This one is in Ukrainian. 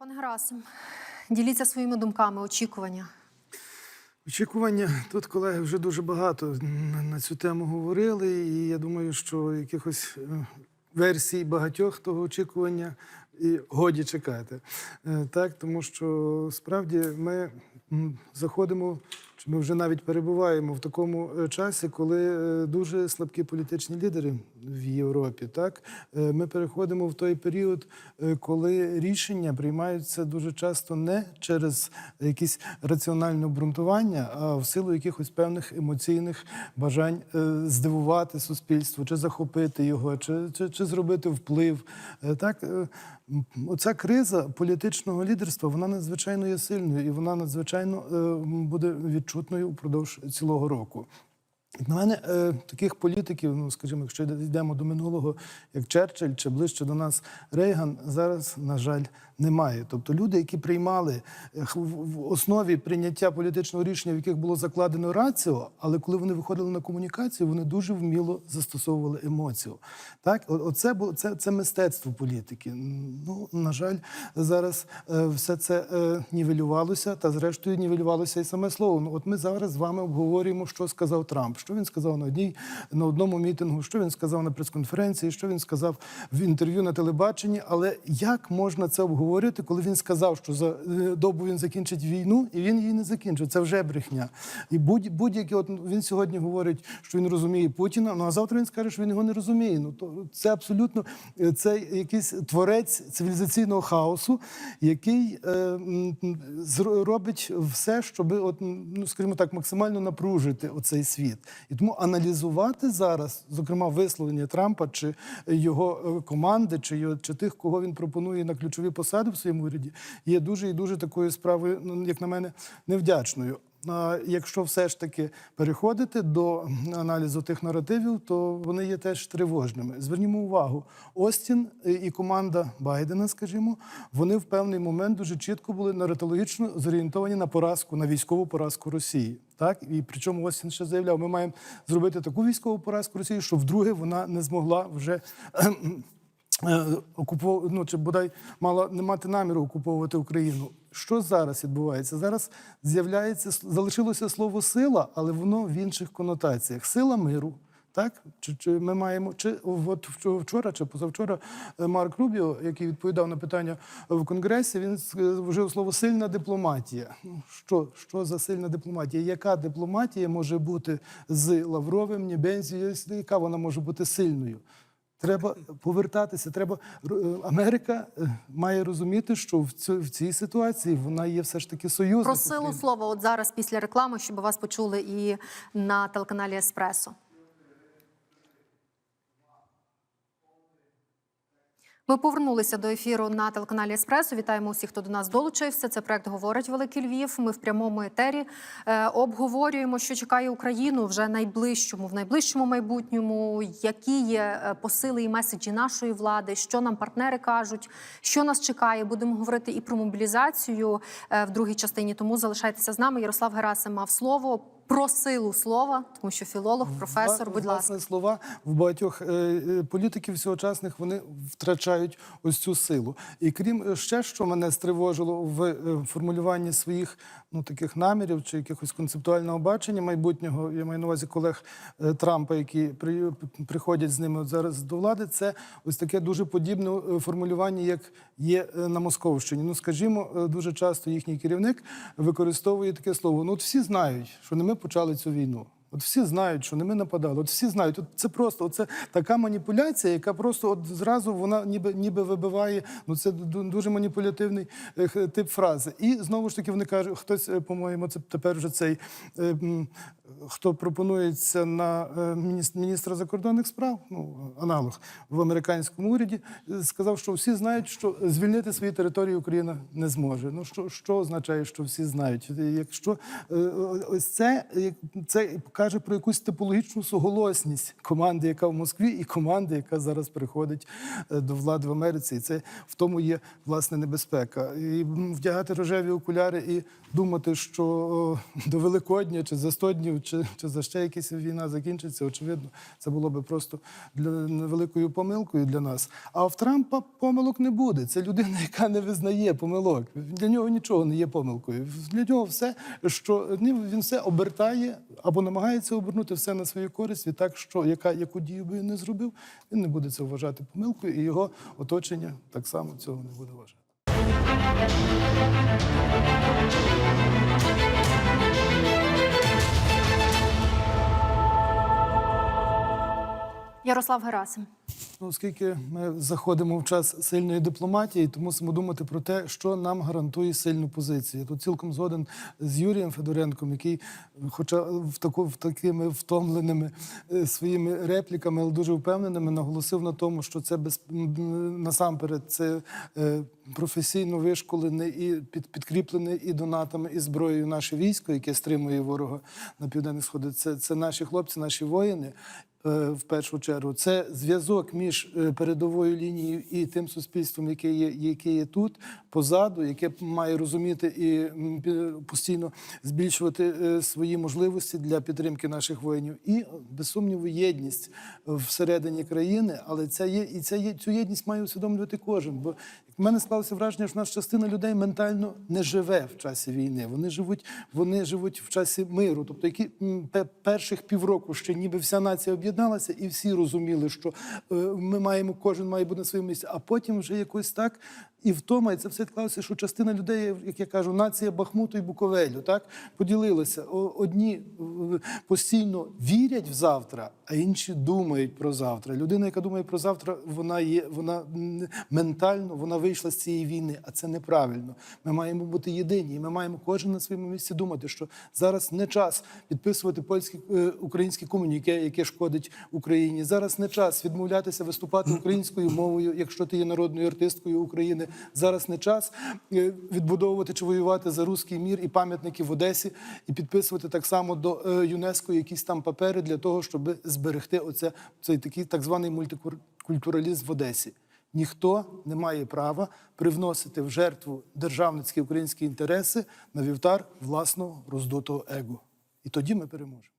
Пане Герасим, діліться своїми думками, очікування. Очікування тут, колеги, вже дуже багато на- цю тему говорили, і я думаю, що якихось е, версій багатьох того очікування і годі чекати. Е, Так, тому що справді ми заходимо, ми вже навіть перебуваємо в такому е, часі, коли е, дуже слабкі політичні лідери в Європі. Так, Е, ми переходимо в той період, коли рішення приймаються дуже часто не через якісь раціональне обґрунтування, а в силу якихось певних емоційних бажань здивувати суспільство, чи захопити його, чи, чи, чи зробити вплив. Так, оця криза політичного лідерства вона надзвичайно є сильною і вона надзвичайно е, м, буде впродовж цілого року. На мене, е, таких політиків, ну скажімо, якщо йдемо до минулого, як Черчилль чи ближче до нас Рейган, зараз, на жаль, немає. Тобто люди, які приймали е, в основі прийняття політичного рішення, в яких було закладено раціо, але коли вони виходили на комунікацію, вони дуже вміло застосовували емоцію. Так, оце було це, це мистецтво політики. Ну на жаль, зараз е, все це нівелювалося, та зрештою нівелювалося і саме слово. Ну, от ми зараз з вами обговорюємо, що сказав Трамп, що він сказав на одній на одному мітингу, що він сказав на прес-конференції, що він сказав в інтерв'ю на телебаченні. Але як можна це обговорити, коли він сказав, що за е, добу він закінчить війну, і він її не закінчив? Це вже брехня. І будь, будь-які, от він сьогодні говорить, що він розуміє Путіна. Ну а завтра він скаже, що він його не розуміє. Ну то це абсолютно е, це якийсь творець цивілізаційного хаосу, який е, робить все, щоб от, ну скажімо так, максимально напружити оцей світ. І тому аналізувати зараз, зокрема, висловлення Трампа чи його е, команди, чи його чи тих, кого він пропонує на ключові посади в своєму уряді, є дуже і дуже такою справою, ну як на мене, невдячною. Якщо все ж таки переходити до аналізу тих наративів, то вони є теж тривожними. Звернімо увагу, Остін і команда Байдена, скажімо, вони в певний момент дуже чітко були наратологічно зорієнтовані на поразку, на військову поразку Росії. Так і причому Остін ще заявляв, ми маємо зробити таку військову поразку Росії, що вдруге вона не змогла вже. Окупов... ну, чи бодай мала не мати наміру окуповувати Україну. Що зараз відбувається? Зараз з'являється залишилося слово сила, але воно в інших конотаціях. Сила миру. Так, чи, чи ми маємо чи от вчо- вчора чи позавчора е, Марк Рубіо, який відповідав на питання в конгресі, він вжив слово сильна дипломатія. Ну що, що за сильна дипломатія? Яка дипломатія може бути з Лавровим, Нібензією? Яка вона може бути сильною? Треба повертатися. Треба е, Америка е, має розуміти, що в цій, в цій ситуації вона є все ж таки союзником. Про силу слова, от зараз після реклами, щоб вас почули і на телеканалі Еспресо. Ми повернулися до ефіру на телеканалі Еспресо. Вітаємо усіх, хто до нас долучився. Це проект говорить Великий Львів. Ми в прямому етері е, обговорюємо, що чекає Україну вже найближчому, в найближчому майбутньому. Які є е, посили і меседжі нашої влади, що нам партнери кажуть, що нас чекає. Будемо говорити і про мобілізацію е, в другій частині. Тому залишайтеся з нами. Ярослав Герасим мав слово про силу слова, тому що філолог, професор. Будь ласка. власне слова в багатьох е, е, політиків сьогочасних вони втрачають ось цю силу. І крім е, ще, що мене стривожило в формулюванні своїх ну таких намірів чи якихось концептуального бачення майбутнього, я маю на увазі колег е, Трампа, які при, приходять з ними зараз до влади. Це ось таке дуже подібне е, формулювання, як є е, на Московщині. Ну скажімо, дуже часто їхній керівник використовує таке слово. Ну, от всі знають, що не ми почали цю війну. От всі знають, що не ми нападали. От всі знають. От це просто це така маніпуляція, яка просто от зразу вона ніби ніби вибиває. Ну це дуже маніпулятивний тип фрази. І знову ж таки вони кажуть, хтось, е, по-моєму, це тепер вже цей е, хто пропонується на е, міністра закордонних справ, ну аналог в американському уряді, е, сказав, що всі знають, що звільнити свої території Україна не зможе. Ну що, що означає, що всі знають? Якщо е, ось це, це каже про якусь типологічну суголосність команди, яка в Москві, і команди, яка зараз приходить до влади в Америці. І це в тому є власне небезпека. І вдягати рожеві окуляри і думати, що до Великодня чи за 100 днів чи, чи за ще якась війна закінчиться, очевидно, це було би просто для великою помилкою для нас. А в Трампа помилок не буде. Це людина, яка не визнає помилок. Для нього нічого не є помилкою. Для нього все, що він все обертає або намагається обернути все на свою користь. І так, що яка яку дію би він не зробив, він не буде це вважати помилкою, і його оточення так само цього не буде вважати. Ярослав Герасим. Ну, Оскільки ми заходимо в час сильної дипломатії, то мусимо думати про те, що нам гарантує сильну позицію. Я тут цілком згоден з Юрієм Федоренком, який, хоча в, таку, в такими втомленими е, своїми репліками, але дуже впевненими, наголосив на тому, що це без насамперед це е, професійно вишколене і під, підкріплене і донатами, і зброєю наше військо, яке стримує ворога на південних сходах. Це, це наші хлопці, наші воїни. Е, в першу чергу. Це зв'язок між е, передовою лінією і тим суспільством, яке є, яке є тут, позаду, яке має розуміти і постійно збільшувати е, свої можливості для підтримки наших воїнів. І без сумніву, єдність всередині країни, але ця є і ця є цю єдність має усвідомлювати кожен. Бо в мене склалося враження, що наша частина людей ментально не живе в часі війни. Вони живуть, вони живуть в часі миру. Тобто, які перших півроку ще ніби вся нація об'єдналася, і всі розуміли, що е, ми маємо, кожен має бути на своєму місці. А потім вже якось так і втома, і це все склалося, що частина людей, як я кажу, нація Бахмуту і Буковелю, так поділилася. Одні е, постійно вірять в завтра, а інші думають про завтра. Людина, яка думає про завтра, вона є, вона ментально вона вийшла з цієї війни, а це неправильно. Ми маємо бути єдині. І ми маємо кожен на своєму місці думати, що зараз не час підписувати польські е, українські комуніке, яке шкодить Україні. Зараз не час відмовлятися виступати українською мовою, якщо ти є народною артисткою України. Зараз не час е, відбудовувати чи воювати за руський мір і пам'ятники в Одесі, і підписувати так само до е, ЮНЕСКО якісь там папери для того, щоб зберегти оце цей такий так званий мультикультуралізм в Одесі. Ніхто не має права привносити в жертву державницькі українські інтереси на вівтар власного роздутого его. І тоді ми переможемо.